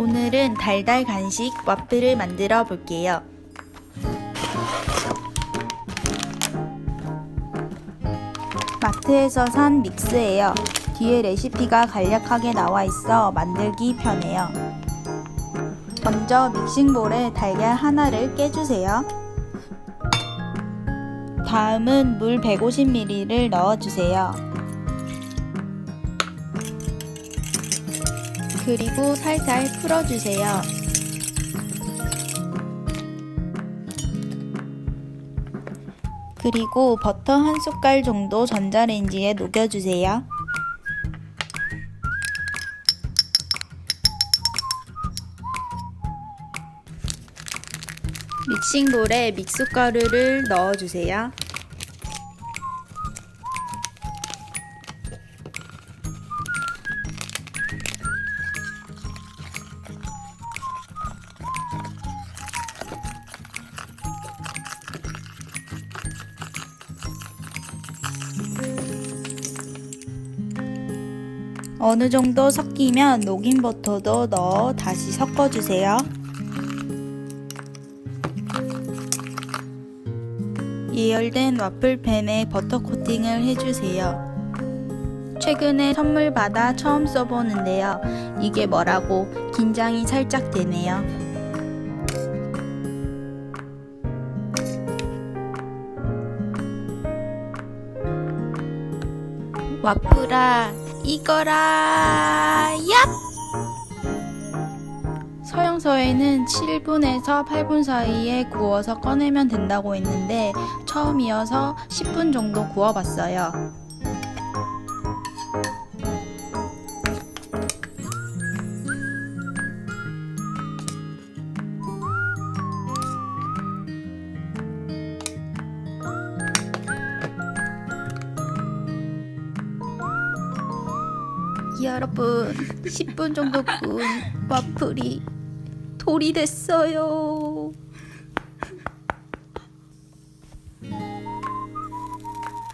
오늘은 달달 간식 와플을 만들어 볼게요. 마트에서 산 믹스예요. 뒤에 레시피가 간략하게 나와 있어 만들기 편해요. 먼저 믹싱볼에 달걀 하나를 깨주세요. 다음은 물 150ml를 넣어주세요. 그리고 살살 풀어주세요. 그리고 버터 한 숟갈 정도 전자레인지에 녹여주세요. 믹싱볼에 믹스가루를 넣어주세요. 어느 정도 섞이면 녹인 버터도 넣어 다시 섞어주세요. 예열된 와플팬에 버터 코팅을 해주세요. 최근에 선물 받아 처음 써보는데요. 이게 뭐라고 긴장이 살짝 되네요. 와플아, 이거라, 얍! 서영서에는 7분에서 8분 사이에 구워서 꺼내면 된다고 했는데 처음 이어서 10분 정도 구워봤어요. 여러분, 10분 정도 구운 와플이 돌이 됐어요.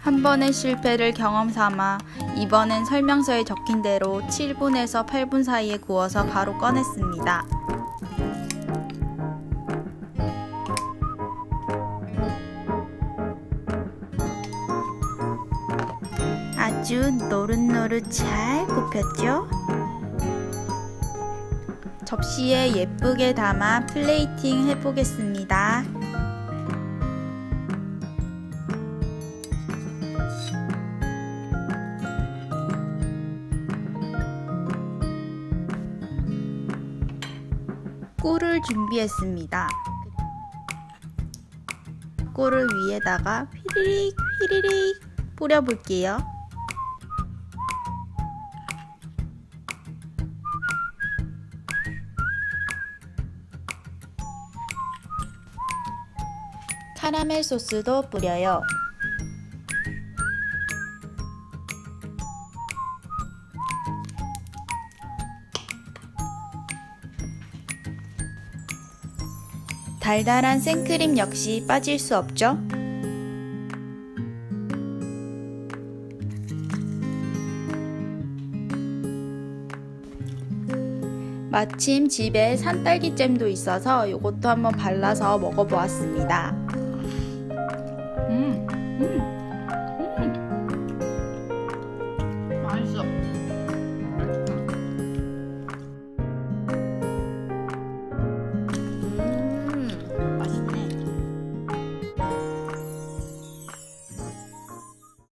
한 번의 실패를 경험 삼아 이번엔 설명서에 적힌 대로 7분에서 8분 사이에 구워서 바로 꺼냈습니다. 아주 노릇노릇 잘 굽혔죠? 접시에 예쁘게 담아 플레이팅 해보겠습니다. 꿀을 준비했습니다. 꿀을 위에다가 휘리릭 휘리릭 뿌려볼게요. 카라멜 소스도 뿌려요. 달달한 생크림 역시 빠질 수 없죠? 마침 집에 산딸기잼도 있어서 이것도 한번 발라서 먹어보았습니다. 음,